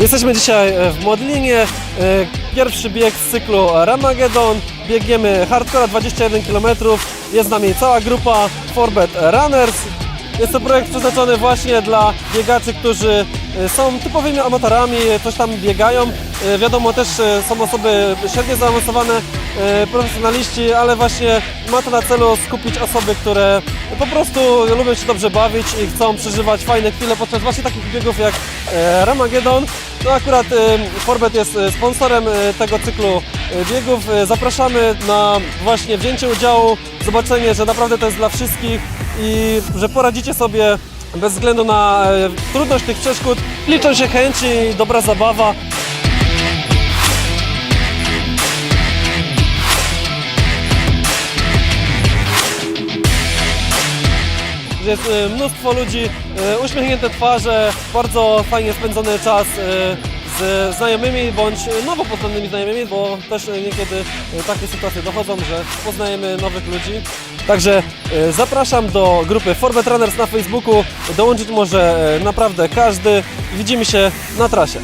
Jesteśmy dzisiaj e, w Modlinie. e, Pierwszy bieg z cyklu Ramagedon. Biegniemy hardcore 21 km. Jest z nami cała grupa Forbet Runners. Jest to projekt przeznaczony właśnie dla biegaczy, którzy są typowymi amatorami, coś tam biegają. E, Wiadomo, też e, są osoby średnio zaawansowane, e, profesjonaliści, ale właśnie ma to na celu skupić osoby, które po prostu lubią się dobrze bawić i chcą przeżywać fajne chwile podczas właśnie takich biegów jak e, Ramagedon. No akurat e, Forbet jest e, sponsorem e, tego cyklu e, biegów. E, Zapraszamy na właśnie wzięcie udziału, zobaczenie, że naprawdę to jest dla wszystkich i że poradzicie sobie bez względu na e, trudność tych przeszkód. Liczą się chęci i dobra zabawa. Jest e, mnóstwo ludzi, e, uśmiechnięte twarze, bardzo fajnie spędzony czas e, z znajomymi bądź nowo poznanymi znajomymi, bo też niekiedy takie sytuacje dochodzą, że poznajemy nowych ludzi. Także e, zapraszam do grupy Forbet Runners na Facebooku. Dołączyć może e, naprawdę każdy. Widzimy się na trasie.